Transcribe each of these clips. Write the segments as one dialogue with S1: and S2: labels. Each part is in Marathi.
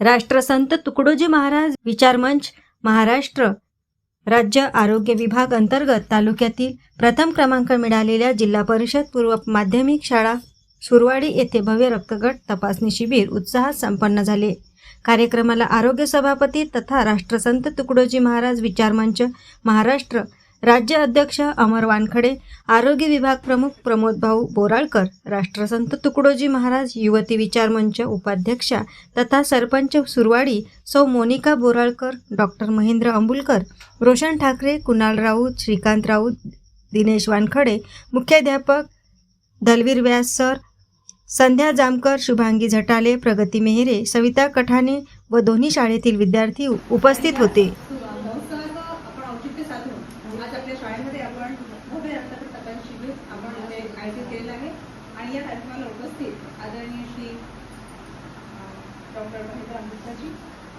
S1: राष्ट्रसंत तुकडोजी महाराज विचारमंच महाराष्ट्र राज्य आरोग्य विभाग अंतर्गत तालुक्यातील प्रथम क्रमांक मिळालेल्या जिल्हा परिषद पूर्व माध्यमिक शाळा सुरवाडी येथे भव्य रक्तगट तपासणी शिबिर उत्साहात संपन्न झाले. कार्यक्रमाला आरोग्य सभापती तथा राष्ट्रसंत तुकडोजी महाराज विचारमंच महाराष्ट्र राज्य अध्यक्ष अमर वानखडे आरोग्य विभाग प्रमुख प्रमोद भाऊ बोराळकर राष्ट्रसंत तुकडोजी महाराज युवती विचार मंच उपाध्यक्षा तथा सरपंच सुरवाडी सौ मोनिका बोराळकर डॉक्टर महेंद्र अंबुलकर रोशन ठाकरे कुणाल राऊत श्रीकांत राऊत दिनेश वानखडे मुख्याध्यापक दलवीर व्यास सर संध्या जामकर शुभांगी झटाले प्रगती मेहरे सविता कठाणे व दोन्ही शाळेतील विद्यार्थी उपस्थित होते.
S2: आज आपल्या शाळेमध्ये आपण भव्य रक्तगट तपासणी शिबिर आपण आयोजित केलेलं आहे. आणि या कार्यक्रमाला उपस्थित आदरणीय श्री डॉक्टर महेंद्र अमृतसरजी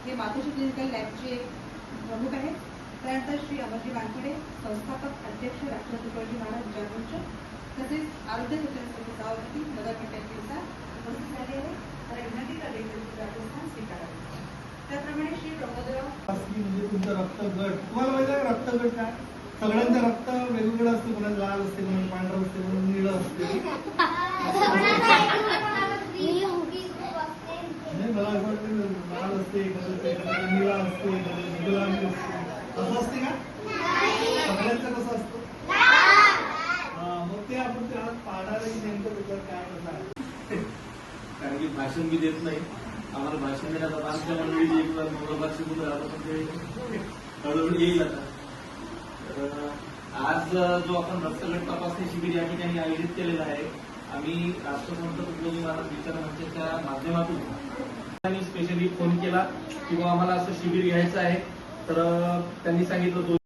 S2: हे मातोश्री क्लिनिकल लॅबचे प्रमुख आहेत. त्यानंतर श्री अमरजी वानखेडे संस्थापक अध्यक्ष राष्ट्र तुकडजी महाराज विचारमंच तसेच आरोग्य सचिव समिती सभापती मदर कंटेक्टिव्हचा उपस्थित झाले आहे तर विनंती
S3: रक्तगट. तुम्हाला माहिती आहे रक्तगट काय? सगळ्यांचं रक्त वेगवेगळं असतं. कोणाचं लाल असते कोणाचं पांढरं असते कोणाचं निळं असते. मला असं वाटतं लाल असते एखादं निळा असते एखादं गुलाबी असते. असं असते का? सगळ्यांचं कसं असतं? मग ते आपण ते आज पाहणार आहे नेमकं त्याच्यात काय करणार
S4: कारण की भाषण मी देत नाही. आम्हाला भाषण देण्याचा आमच्या मंडळी एक भाषण शिकून राहतो पण ते हळूहळू येईल आता. आज जो आपण रक्तगट तपासणी शिबिर या ठिकाणी आयोजित केलेला आहे आम्ही राष्ट्रसंत तुकडोजी महाराज विचार मंचाच्या माध्यमातून त्यांनी स्पेशली फोन केला किंवा आम्हाला असं शिबिर घ्यायचं आहे. तर त्यांनी सांगितलं दोन